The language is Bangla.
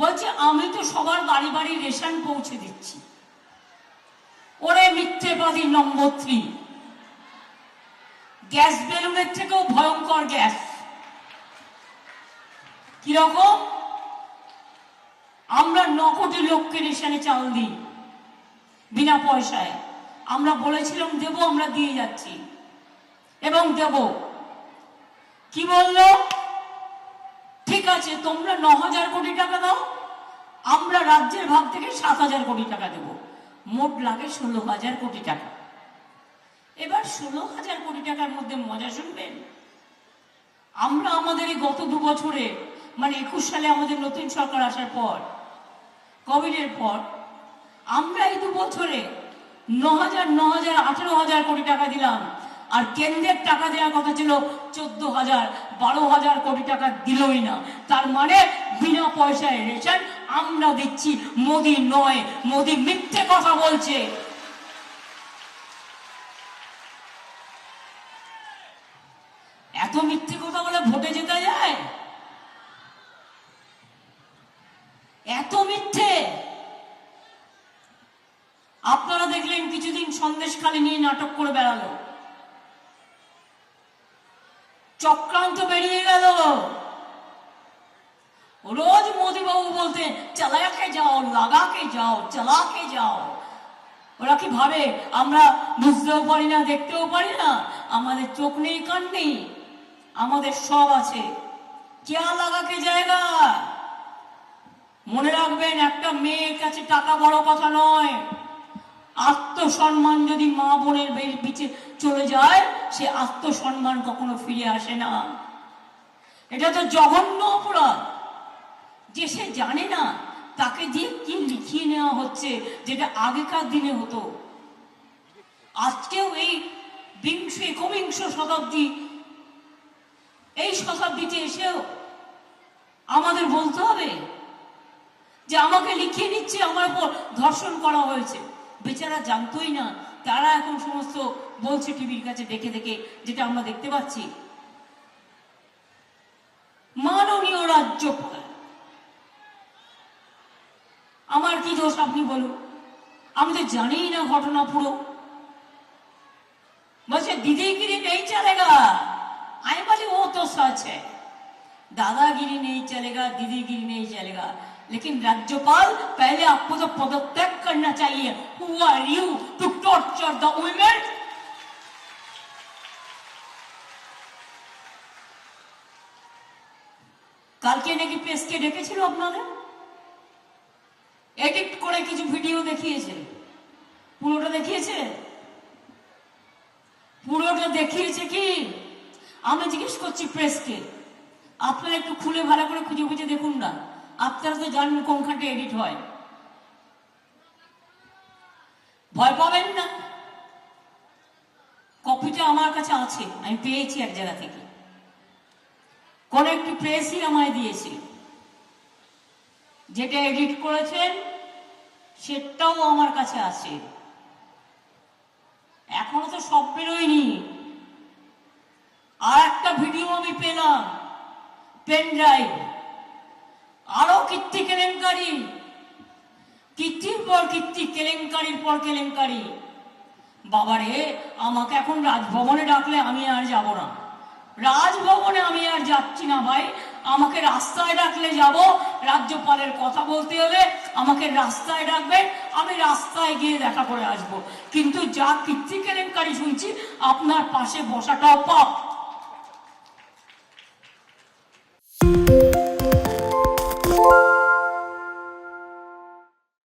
বলছে, আমি তো সবার বাড়ি বাড়ি রেশন পৌঁছে দিচ্ছি। ওরে মিথ্যেবাদী নম্বর থ্রি গ্যাস বেলুনের থেকেও ভয়ঙ্কর গ্যাস। কীরকম? আমরা ন কোটি লোককে রেশনে চাল দিই, বিনা পয়সায়। আমরা বলেছিলাম, দেব, আমরা দিয়ে যাচ্ছি। এবং দেব। কি বলল? আছে, তোমরা ন হাজার কোটি টাকা দাও, আমরা রাজ্যের ভাগ থেকে সাত হাজার কোটি টাকা দেব। মোট লাগে ষোলো হাজার কোটি টাকা। এবার ষোলো হাজার কোটি টাকার মধ্যে মজা শুনবেন? আমরা আমাদের এই গত দু বছরে মানে একুশ সালে আমাদের নতুন সরকার আসার পর, কোভিডের পর, আমরা এই দু বছরে ন হাজার ন হাজার আঠেরো হাজার কোটি টাকা দিলাম। আর কেন্দ্রের টাকা দেওয়ার কথা ছিল চোদ্দ হাজার বারো হাজার কোটি টাকা দিলই না। তার মানে বিনা পয়সায় রেশন আমরা দিচ্ছি, মোদি নয়, মোদি মিথ্যে কথা বলছে। এত মিথ্যে কথা বলে ভোটে যেতে যায়? এত মিথ্যে? আপনারা দেখলেন কিছুদিন সন্দেশখালি নিয়ে নাটক করে বেড়ালো। চক্রান্ত বেরিয়ে গেল। রোজ মোদিবাবু বলতেন, চালাকে যাও, লাগাকে যাও, চালাকে যাও। ওরা কি ভাবে? আমরা বুঝতেও পারি না, দেখতেও পারি না। আমাদের চোখ নেই, কান নেই। আমাদের সব আছে। কেয়া লাগাকে জায়গা? মনে রাখবেন, একটা মেয়ের কাছে টাকা বড় কথা নয়। আত্মসম্মান যদি মা বোনের বে- পিছে চলে যায় সে আত্মসম্মান কখনো ফিরে আসে না। এটা তো জঘন্য অপরাধ। যে সে জানে না, তাকে দিয়ে কি লিখিয়ে নেওয়া হচ্ছে, যেটা আগেকার দিনে হতো। আজকেও এই বিংশ, একবিংশ শতাব্দী, এই শতাব্দীতে এসেও আমাদের বলতে হবে যে আমাকে লিখিয়ে নিচ্ছে, আমার উপর ধর্ষণ করা হয়েছে। বেচারা জানতোই না তারা এখন সমস্ত বলছে টিভির কাছে দেখে দেখে যেটা আমরা দেখতে পাচ্ছি মাননীয় রাজ্যপাল আমার কি দোষ আপনি বলুন আমি তো জানিই না ঘটনা পুরো বলছে দিদিগিরি নেই চলেগা আমি বলি ও তো সচ है दादागिरी नहीं चलेगा दीदीगिरी नहीं चलेगा लेकिन राज्यपाल पहले आपको तो पदत्याग करना चाहिए who are you to torture the women কালকে নাকি প্রেসকে ডেকেছিল আপনাদের এডিট করে কিছু ভিডিও দেখিয়েছে পুরোটা দেখিয়েছে পুরোটা দেখিয়েছে কি আমি জিজ্ঞেস করছি প্রেসকে আপনারা একটু খুলে ভালো করে খুঁজে খুঁজে দেখুন না আপনারা তো জানেন কোনখানটা এডিট হয়। ভয় পাবেন না। কপিটা আমার কাছে আছে, আমি পেয়েছি এক জায়গা থেকে। কোন একটি প্রেসই আমায় দিয়েছে। যেটা এডিট করেছেন সেটাও আমার কাছে আছে। এখনও তো সব বেরোয়নি। আর একটা ভিডিও আমি পেলাম পেন ড্রাইভ কীর্তি কেলেঙ্কারি? কীর্তির পর কীর্তি, কেলেঙ্কারির পর কেলেঙ্কারি। বাবারে, আমাকে এখন রাজভবনে ডাকলে আমি আর যাব না। রাজভবনে আমি আর যাচ্ছি না ভাই। আমাকে রাস্তায় ডাকলে যাব। রাজ্যপালের কথা বলতে হলে আমাকে রাস্তায় ডাকবে। আমি রাস্তায় গিয়ে দেখা করে আসব। কিন্তু যা কীর্তি কেলেঙ্কারি শুনছি, আপনার পাশে বসাটাও পাপ।